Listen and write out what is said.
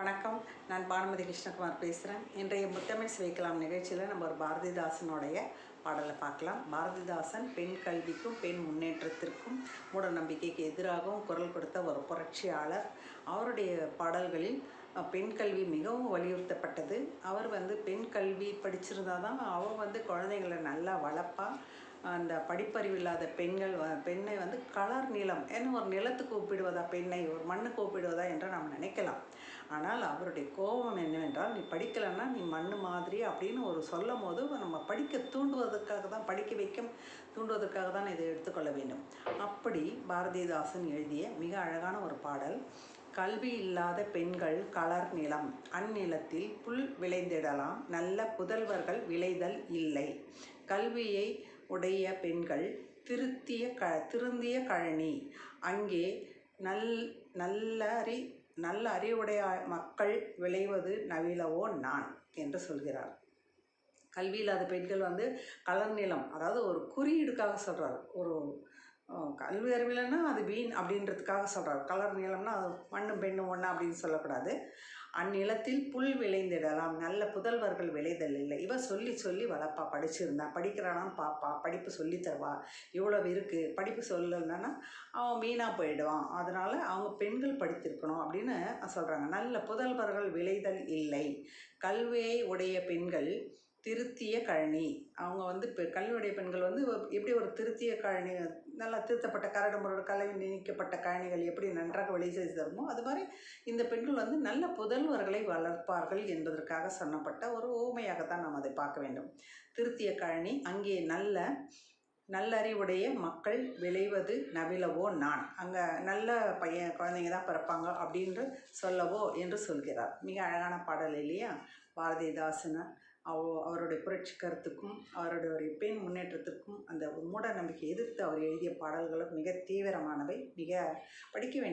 வணக்கம். நான் பானுமதி கிருஷ்ணகுமார் பேசுகிறேன் இன்றைய முத்தமிழ் சிவைக்கலாம் நிகழ்ச்சியில் நம்ம ஒரு பாரதிதாசனுடைய பாடலை பார்க்கலாம். பாரதிதாசன் பெண் கல்விக்கும் பெண் முன்னேற்றத்திற்கும் மூட நம்பிக்கைக்கு எதிராகவும் குரல் கொடுத்த ஒரு புரட்சியாளர். அவருடைய பாடல்களில் பெண் கல்வி மிகவும் வலியுறுத்தப்பட்டது. அவர் வந்து பெண் கல்வி படிச்சிருந்தா தான் அவள் வந்து குழந்தைங்களை நல்லா வளர்ப்பா அந்த படிப்பறிவு இல்லாத பெண்கள் வ- பெண்ணை வந்து கலர் நிலம் ஏன்னா ஒரு நிலத்துக்கு ஒப்பிடுவதா பெண்ணை ஒரு மண்ணுக்கு ஒப்பிடுவதா என்று நாம் நினைக்கலாம். ஆனால் அவருடைய கோபம் என்னவென்றால் நீ படிக்கலைன்னா நீ மண்ணு மாதிரி அப்படின்னு ஒரு சொல்லும் போது நம்ம படிக்க தூண்டுவதற்காக தான் படிக்க வைக்கும் தூண்டுவதற்காக தான் இதை எடுத்துக்கொள்ள வேண்டும். அப்படி பாரதிதாசன் எழுதிய மிக அழகான ஒரு பாடல் கல்வி இல்லாத பெண்கள் கலர் நிலம் அந்நிலத்தில் புல் விளைந்திடலாம் நல்ல புதல்வர்கள் விளைதல் இல்லை. கல்வியை உடைய பெண்கள் திருத்திய க திருந்திய கழனி. அங்கே நல் நல்ல அறி நல்ல அறிவுடைய மக்கள் விளைவது நவிலவோ நான் என்று சொல்கிறார். கல்வி இல்லாத பெண்கள் வந்து கலர் நிலம் அதாவது ஒரு குறியீடுக்காக சொல்கிறார் ஒரு கல்வி அறிவில்லைன்னா அது வீண் அப்படின்றதுக்காக சொல்கிறார் கலர் நிலம்னா அது மண்ணும் பெண்ணும் ஒன்றா அப்படின்னு சொல்லக்கூடாது. அந்நிலத்தில் புல் விளைந்திடலாம். நல்ல புதல்வர்கள் விளைதல் இல்லை இவ சொல்லி சொல்லி வளர்ப்பா. படிச்சிருந்தா. படிக்கிறானான்னு பாப்பா. படிப்பு சொல்லித் தருவா. இவ்வளவு இருக்குது படிப்பு சொல்லலைன்னா அவன் வீணாக போயிடுவான். அதனால் அவங்க பெண்கள் படித்திருக்கணும் அப்படின்னு சொல்கிறாங்க நல்ல புதல்வர்கள் விளைதல் இல்லை. கல்வியை உடைய பெண்கள் திருத்திய கழனி. அவங்க வந்து இப்போ கல்வியுடைய பெண்கள் வந்து எப்படி ஒரு திருத்திய கழனி நல்லா திருத்தப்பட்ட கரடு கலவி நீக்கப்பட்ட கழனிகள் எப்படி நன்றாக வெளி செய்து தருமோ அது மாதிரி இந்த பெண்கள் வந்து நல்ல புதல்வர்களை வளர்ப்பார்கள் என்பதற்காக சொன்னப்பட்ட ஒரு ஓமையாகத்தான் நாம் அதை பார்க்க வேண்டும். திருத்திய கழனி அங்கே நல்ல நல்லறிவுடைய மக்கள் விளைவது நவிலவோ நான்? அங்கே நல்ல பையன் குழந்தைங்க தான் பிறப்பாங்க அப்படின்று சொல்லவோ என்று சொல்கிறார். மிக அழகான பாடல் இல்லையா? பாரதிதாசன அவ அவருடைய புரட்சி கருத்துக்கும் அவருடைய ஒரு பெண் முன்னேற்றத்திற்கும் அந்த மூட நம்பிக்கை எதிர்த்து அவர் எழுதிய பாடல்களும் மிக தீவிரமானவை. மிக படிக்க வேண்டிய